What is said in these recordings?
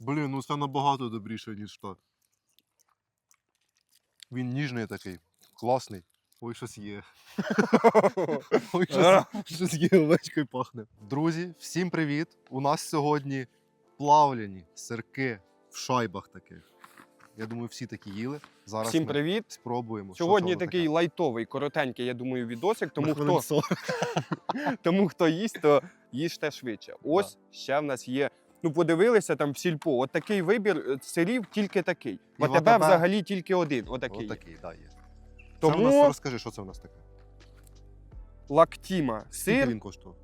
Блін, ну це набагато добріше, ніж то. Він ніжний такий, класний. Ой, щось є. Ой, щось, щось є овечкою пахне. Друзі, всім привіт! У нас сьогодні плавляні сирки в шайбах таких. Я думаю, всі такі їли. Зараз Всім ми привіт! спробуємо. що Сьогодні воно такий таке. лайтовий, коротенький, я думаю, відосик. Тому На хвилин хто, 40. тому хто їсть, то їжте швидше. Ось ще в нас є. Ну, подивилися там в сільпо. От такий вибір е, сирів тільки такий. В в АТБ АТБ взагалі тільки один. Отакий. є. Отакий, да, є. Це у нас розкажи, що це у нас таке. лактіма. Скільки Сир він коштував?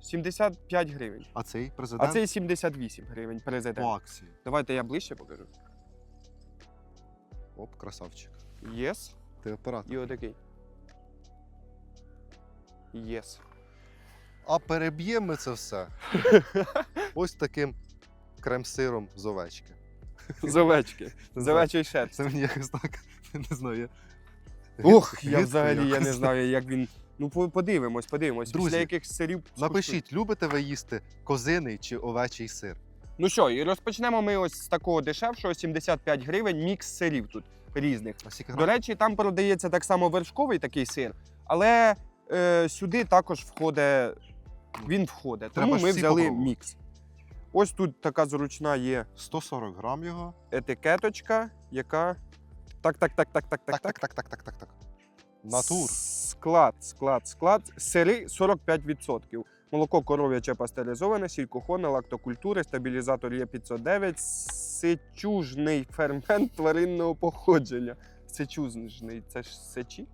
75 гривень. А цей А президент цей 78 гривень президент. по акції. Давайте я ближче покажу. Оп, красавчик. Єс. Ти оператор. І отакий. Єс. А переб'ємо ми це все ось таким крем-сиром з овечки. З овечки. З овечої шерсті. Це мені якось так, не знаю. Ох, я взагалі я не знаю, як він. Ну, подивимось, подивимось. Друзі, Після яких сирів. Напишіть, любите ви їсти козиний чи овечий сир? Ну що, і розпочнемо ми ось з такого дешевшого 75 гривень, мікс сирів тут різних. До речі, там продається так само вершковий такий сир, але е, сюди також входить. Він входить. Треба Тому ми всі взяли попробувати. мікс. Ось тут така зручна є 140 грам його. етикеточка, яка. Так, так, так, так, так, так, Так, так, так, так, так, так, так. Натур. Склад, склад, склад. Сири 45%. Молоко коров'яче пастеризоване, сількохоне, лактокультури, стабілізатор є 509, сечужний фермент тваринного походження. Сечужний, це ж сечі?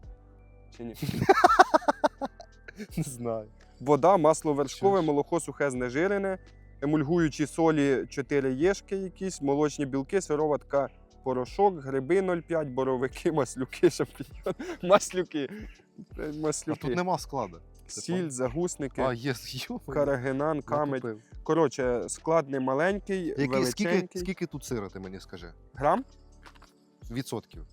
Чи ні? Не знаю. Вода, масло вершкове, молоко сухе знежирене, емульгуючі солі 4 єшки якісь, молочні білки, сироватка, порошок, гриби 0,5, боровики, маслюки, шампіньйон, маслюки. Е, А тут нема складу. Сіль, загусники, А, є, карагенан, камедь. Коротше, склад не маленький, Який, скільки, скільки тут сира, ти мені скажи? Грам? Відсотків.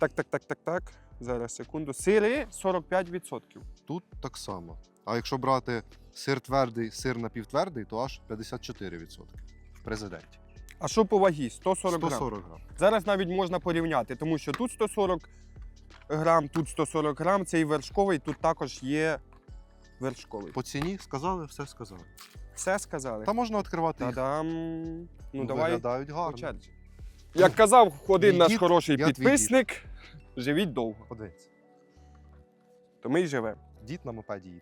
Так, так, так, так, так. Зараз секунду. Сири 45%. Тут так само. А якщо брати сир твердий, сир напівтвердий, то аж 54% в президенті. А що по вагі? 140 грам. 140 грам. Зараз навіть можна порівняти, тому що тут 140 грам, тут 140 грам, цей вершковий, тут також є вершковий. По ціні сказали, все сказали. Все сказали? Та можна відкривати. Та-дам. Ну, давай Виглядають по черзі. Як казав один наш хороший я твій підписник, живіть довго. Подивіться. То ми й живемо. Дід на мопеді їде.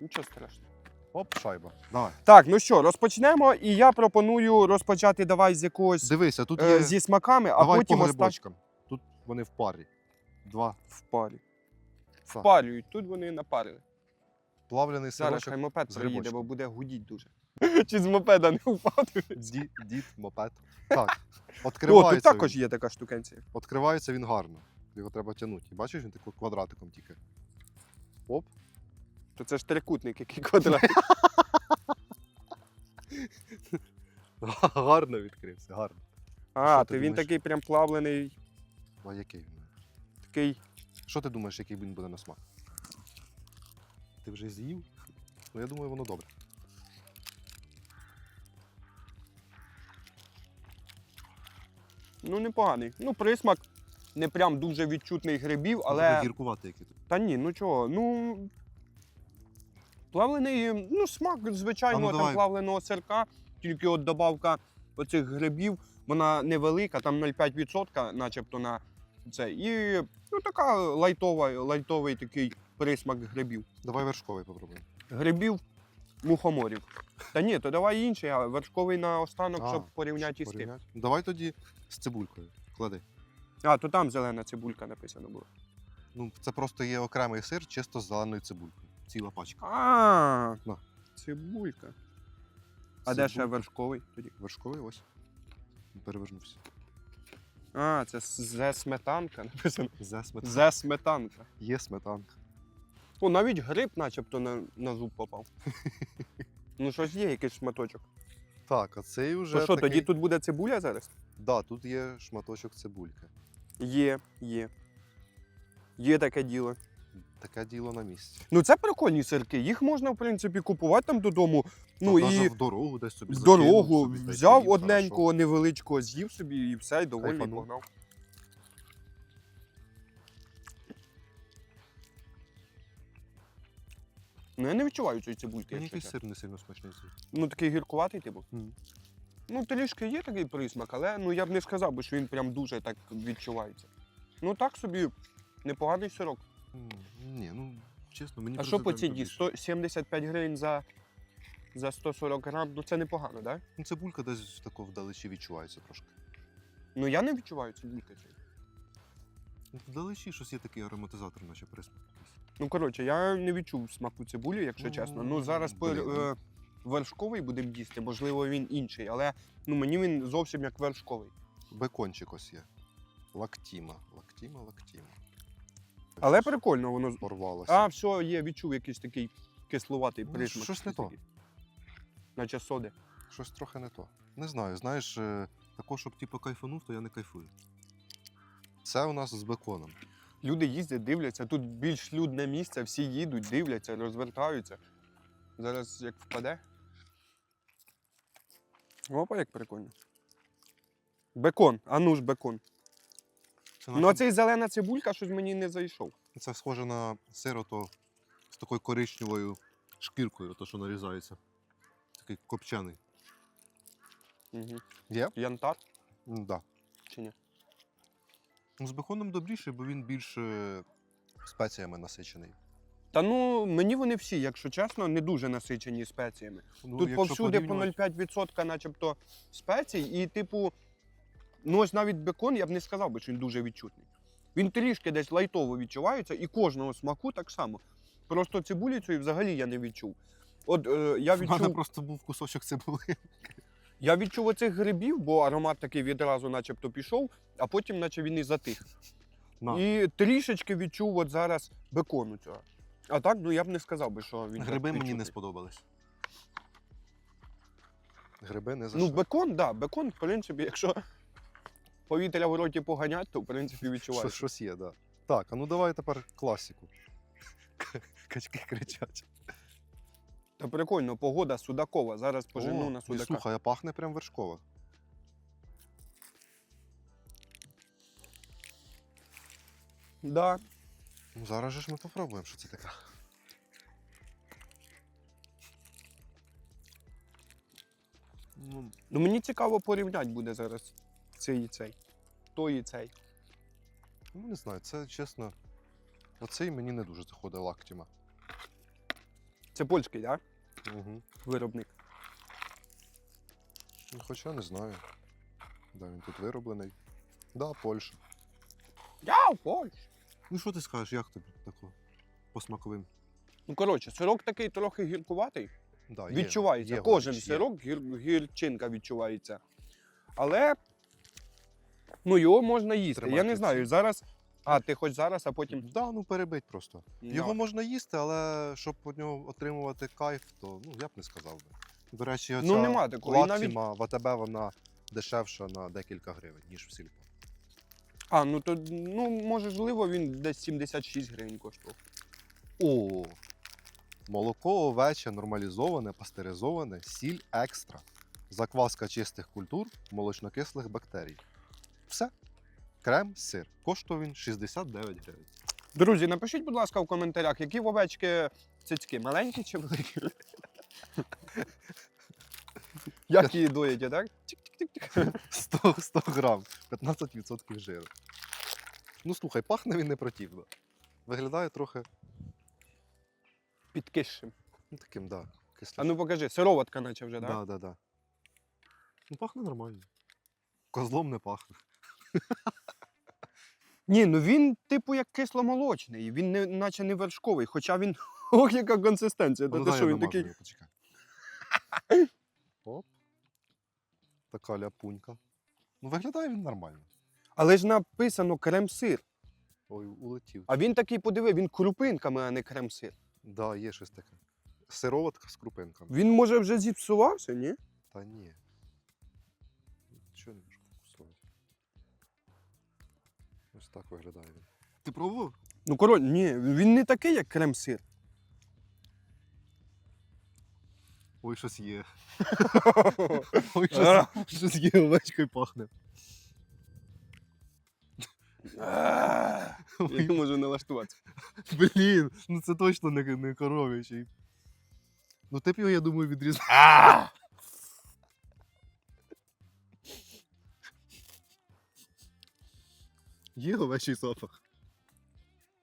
Нічого страшного. Оп, шайба. Давай. Так, ну що, розпочнемо. І я пропоную розпочати давай з якогось Дивися, тут е, є. зі смаками, а Давай потім по остав грибочкам. Тут вони в парі. Два. в парі. Так. Впалюють, тут вони напарили. Плавлений Зараз сирочок. хай мопед з приїде, грибочком. бо буде гудіть дуже. Чи з мопеда не впаде? Дід, дід, мопед. Так. О, Відкривається. тут також він. є така штукенція. Відкривається він гарно. Його треба тягнути. І Бачиш, він такий квадратиком тільки. Оп. То це ж трикутник, який квадрат. гарно відкрився, гарно. А, Що то ти він думаєш? такий прям плавлений, А який він? такий. Що ти думаєш, який він буде на смак? Ти вже з'їв? Ну, я думаю, воно добре. Ну, непоганий. Ну, присмак не прям дуже відчутний грибів, але. Гіркуватий який тут. Та ні, ну чого, ну. Плавлений, ну, смак звичайного А ну, там плавленого сирка, тільки от добавка оцих грибів, вона невелика, там 0,5% начебто на це. І ну, така лайтова, лайтовий такий присмак грибів. Давай вершковий попробуємо. Грибів мухоморів. Та ні, то давай інший, а вершковий на останок, щоб порівняти із тим. Давай тоді з цибулькою. Клади. А, то там зелена цибулька написано було. Ну, це просто є окремий сир, чисто з зеленою цибулькою. Ціла пачка. А, На. цибулька. А де ще Цибулька. вершковий тоді? Вершковий ось. Перевернувся. А, це зе сметанка написано. Зе сметанка. Зе сметанка. Є сметанка. О, навіть гриб начебто на, на зуб попав. ну, щось є, якийсь шматочок. Так, а цей вже. То що, такий... тоді тут буде цибуля зараз? Да, тут є шматочок цибульки. Є, є. Є таке діло. таке діло на місці. Ну це прикольні сирки. Їх можна, в принципі, купувати там додому. Ну Та і в дорогу десь собі в закинув дорогу собі, взяв поїв, одненького невеличкого, з'їв собі і все, і Кайфанув. погнав. Ну я не відчуваю цієї цибульки. Мені якщо якийсь чесно. сир не сильно смачний. Ну такий гіркуватий, типу. Мгм. Ну, трішки є такий присмак, але ну я б не сказав би, що він прям дуже так відчувається. Ну так собі непоганий сирок. М, Ні, ну чесно, мені А що по ціні? 175 гривень за, за 140 грам, ну це непогано, так? Да? Ну, цибулька десь тако вдалечі відчувається трошки. Ну я не відчуваю цибульки. цієї. Ну, Вдалечі щось є такий ароматизатор, наче присмак. якийсь. Ну коротше, я не відчув смаку цибулі, якщо Ну, чесно. Ну зараз по, блін, ну. е, вершковий будемо їсти, можливо, він інший, але ну мені він зовсім як вершковий. Бекончик ось є. Лактіма. Лактіма, лактіма. Але прикольно воно. порвалося. А, все, є, відчув якийсь такий кислуватий Ну, присмак. щось не то. Наче соди. Щось трохи не то. Не знаю, знаєш, е, такого, щоб типу кайфанув, то я не кайфую. Це у нас з беконом. Люди їздять, дивляться, тут більш людне місце, всі їдуть, дивляться, розвертаються. Зараз як впаде. Опа, як прикольно. Бекон, а ну ж бекон. Це, Ну, а цей зелена цибулька щось мені не зайшов. це схоже на сир ото з такою коричневою шкіркою, то що нарізається. Такий копчений. Угу. Є? Янтар М, Да. чи ні? Ну, з беконом добріший, бо він більш е, спеціями насичений. Та ну мені вони всі, якщо чесно, не дуже насичені спеціями. Ну, Тут повсюди по 0,5% начебто спецій, і, типу, ну ось навіть бекон, я б не сказав би, що він дуже відчутний. Він трішки десь лайтово відчувається, і кожного смаку так само. Просто цибулі цієї взагалі я не відчув. От е, я У мене просто був кусочок цибули. я відчув оцих грибів, бо аромат такий відразу начебто пішов, а потім наче він і затих. На. І трішечки відчув от зараз бекону цього. А так, ну я б не сказав би, що він. Гриби мені не сподобались. Гриби не зайшли. Ну, бекон, так, да, бекон, в принципі, якщо повітря в роті поганять, то в принципі Що, відчуваєш. щось є, так. Да. Так, а ну давай тепер класіку. Качки кричать. Та прикольно, погода судакова. Зараз пожену О, на і судака. слухай, а пахне прям вершково. Да. Ну зараз же ж ми попробуємо, що це таке. Ну, Ну мені цікаво порівняти буде зараз цей і цей. Той і цей. ну не знаю, це чесно. Оцей мені не дуже заходить лактіма. Це польський, так? Угу. Виробник. Ну, хоча не знаю. Де він тут вироблений. Да, Польща. Я в Польщі. Ну що ти скажеш, як тобі тако? По смаковим? Ну коротше, сирок такий трохи гіркуватий. Да, є, відчувається. є Кожен є. сирок гір, гірчинка відчувається. Але ну, його можна їсти. Я не знаю. Зараз. А, ти хоч зараз, а потім. Да, ну перебить просто. Його можна їсти, але щоб від нього отримувати кайф, то ну я б не сказав би. До речі, оця Ну, нема такого. Навіть- в АТБ вона дешевша на декілька гривень, ніж в сільпо. А, ну то ну, можливо, він десь 76 гривень коштував. О! Молоко овече нормалізоване, пастеризоване, сіль екстра. Закваска чистих культур, молочнокислих бактерій. Все. Крем, сир. Коштує він 69 гривень. Друзі, напишіть, будь ласка, в коментарях, які в овечки цицьки, маленькі чи великі? Як її доїте, так? 100, 100 грам, 15% жиру. Ну слухай, пахне він не противно. Виглядає трохи Підкисшим. ну, таким, да, кислим. А ну покажи, сироватка наче вже, так? да, да, да. Ну, пахне нормально. Козлом не пахне. Ні, ну він, типу, як кисломолочний, він не, наче не вершковий, хоча він. Ох, яка консистенція. Та Ну, ти що я він намажу такий. його, почекай. Оп. Така ляпунька. Ну, виглядає він нормально. Але ж написано крем-сир. Ой, улетів. А він такий подиви, він крупинками, а не крем-сир. Да, є щось таке. Сироватка з крупинками. Він може вже зіпсувався, ні? Та ні. Чого не можу фокусувати? Ось так виглядає він. Ти пробував? Ну, коротше, ні, він не такий, як крем-сир. Ой, щось є. Ой, щось, щось є, овечкою пахне. Я можу налаштуватися. Блін, ну це точно не, не коров'ячий. Ну ти б його, я думаю, відрізав. Є овечий запах.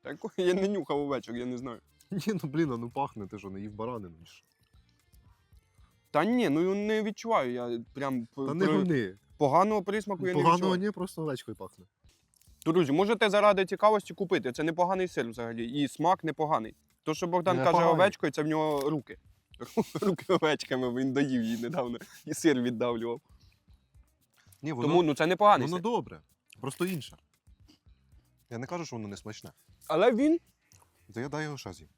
Так, я не нюхав овечок, я не знаю. Ні, ну блін, а ну пахне, ти що, не їв баранину. Та ні, ну не відчуваю. Я прям Та не гони. поганого присмаку я не Поганого відчуваю. ні, просто овечкою пахне. Друзі, можете заради цікавості купити. Це непоганий сир взагалі. І смак непоганий. То, що Богдан каже Непоганий. овечкою, це в нього руки. Руки овечками, він доїв її недавно і сир віддавлював. Ні, воно, Тому ну це непоганий воно сир. добре, просто інше. Я не кажу, що воно не смачне. Але він, Та я дай його з'їм.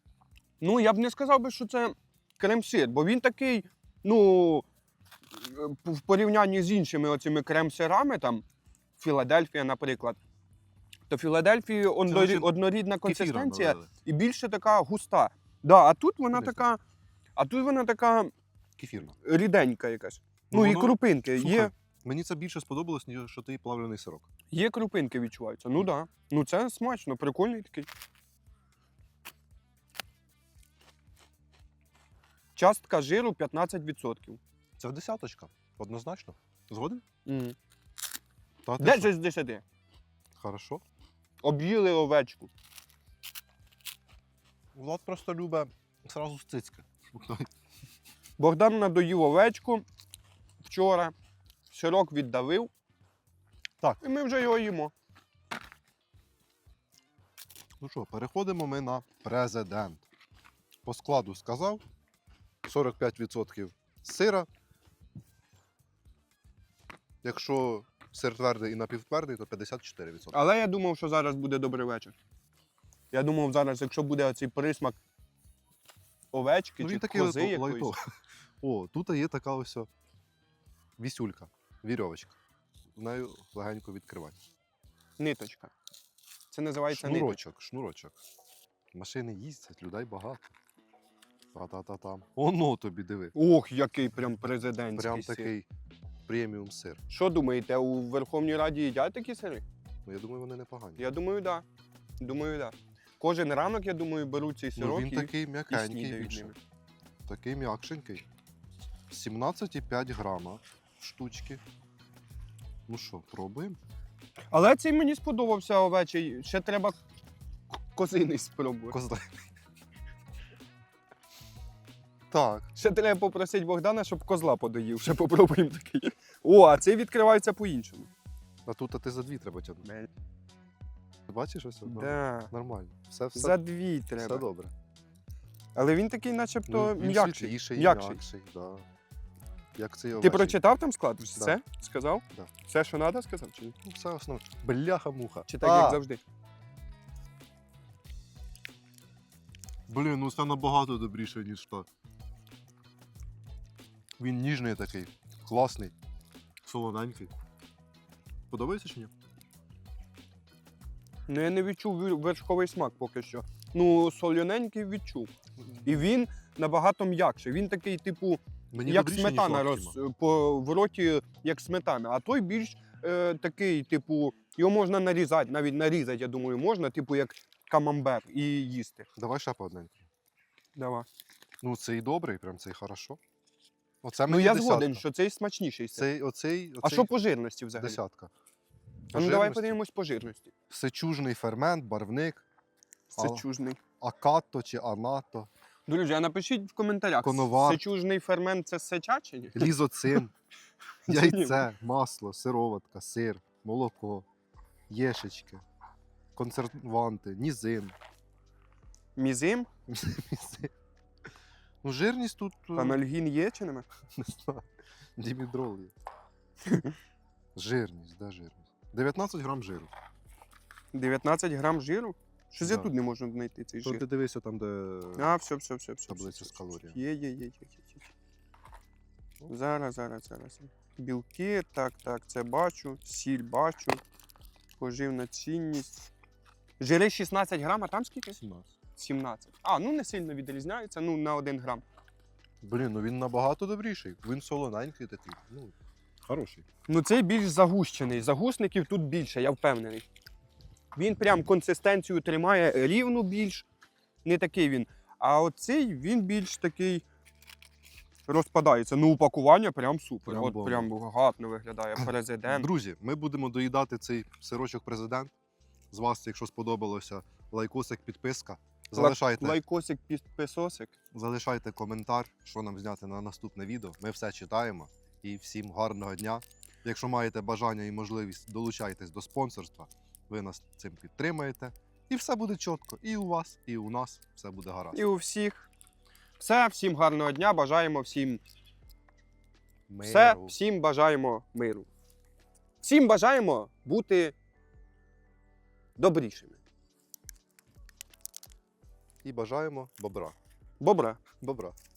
ну я б не сказав би, що це крем-сир, бо він такий, ну, е, в порівнянні з іншими оцими крем-сирами, там, Філадельфія, наприклад. То Філадельфії однорі- наче однорідна консистенція і більше така густа. Да, а тут вона це? така. А тут вона така Кефірно. ріденька якась. Ну, Ну, і воно- крупинки. Слухай, Є, Мені це більше сподобалось, ніж що ти плавлений сирок. є крупинки відчуваються. Ну так. Да. Ну це смачно, прикольний такий. Частка жиру 15%. Це десяточка. Однозначно. Згоден? Mm. Та ти 10 з 10. Хорошо. Об'їли овечку. Влад просто любить сразу з цицьки. Богдан надоїв овечку вчора. Сирок віддавив. Так. І ми вже його їмо. Ну що, переходимо ми на президент. По складу сказав 45% сира. Якщо сир твердий і напівтвердий, то 54%. Але я думав, що зараз буде добрий вечір. Я думав, зараз, якщо буде оцей присмак овечки Ну, чи кози лайто- якоїсь. О, тут є така ось вісюлька, вірьовочка. Нею легенько відкривати. Ниточка. Це називається ниточка. Шнурочок, шнурочок. Машини їздять, людей багато. Та-та-та-там. Оно тобі диви. Ох, який прям президентський Прям сир. такий преміум сир. Що думаєте, у Верховній Раді їдять такі сири? Ну, я думаю, вони непогані. Я думаю, так. Да. Думаю, так. Да. Кожен ранок, я думаю, беруть цей ну, він і, такий м'якенький більше. Такий м'якшенький. 17,5 грама штучки. Ну що, пробуємо? Але цей мені сподобався овечий. Ще треба козиний спробувати. Козла. Так, Ще треба попросити Богдана, щоб козла подоїв. Ще попробуємо такий. О, а цей відкривається по-іншому. а тут а ти за дві треба тягнути. Ти бачиш ось? Ну, Да. Нормально. Все, все, За дві все треба. добре. Але він такий, начебто, Ну, він м'якший. світліший, м'якший. м'якший, да. Як цей Ти прочитав там склад? Все? Сказав? Да. Все, що треба, сказав? Чи ні? Ну, все основне. Бляха-муха. Чи так, А, як завжди? Блін, ну це набагато добріше, ніж так. Він ніжний такий, класний, солоненький. Подобається чи ні? Ну, я не відчув вершковий смак поки що. Ну, солоненький відчув. І він набагато м'якший. Він такий, типу, Мені як добріше, сметана роз, по в роті, як сметана. А той більш е, такий, типу, його можна нарізати, навіть нарізати, я думаю, можна, типу, як камамбер і їсти. Давай ще по одненький. Давай. Ну, цей добрий, прям цей хорошо. Оце Ну мені я десятка. згоден, що цей смачніший. сир. Цей, оцей, оцей А що по жирності взагалі? десятка. А ну давай Жирності. подивимось по жирності. Сечужний фермент, барвник, А. Сечужний. акато чи анато, Друзі, а напишіть в коментарях, Коновар. сечужний фермент це сеча чи ні? лізоцин, яйце, масло, сироватка, сир, молоко, єшечки, консерванти, нізин. Мізим? Мізин. Ну, жирність тут е, Анальгін є чи нема? не знаю. Дімідрол є. Жирність, де жирність? 19 грам жиру. 19 грам жиру? Щось я Да. тут не можу знайти цей То жир. ти дивися там, де А, все, все, все, все. таблиця з калоріями. Є, є, є, є, є, є. Зараз, зараз, зараз. Білки, так, так, це бачу. Сіль бачу. Поживна цінність. Жири 16 грам, а там скільки? 17. 17. А, ну не сильно відрізняється, ну на 1 грам. Блін, ну він набагато добріший. Він солоненький такий. Ну, хороший. Ну цей більш загущений. Загусників тут більше, я впевнений. Він прям консистенцію тримає рівну більш. Не такий він. А оцей він більш такий розпадається. Ну, упакування прям супер. Прям От бомба. прям гарно виглядає. Президент. Друзі, ми будемо доїдати цей сирочок президент. З вас, якщо сподобалося, лайкосик, підписка. Залишайте, Лайкосик, підписосик. залишайте коментар, що нам зняти на наступне відео. Ми все читаємо. І всім гарного дня. Якщо маєте бажання і можливість, долучайтесь до спонсорства. Ви нас цим підтримаєте. І все буде чітко. І у вас, і у нас все буде гаразд. І у всіх. Все, всім гарного дня. Бажаємо всім Миру. все, всім бажаємо миру. Всім бажаємо бути добрішими. І бажаємо бобра. Бобра. Бобра.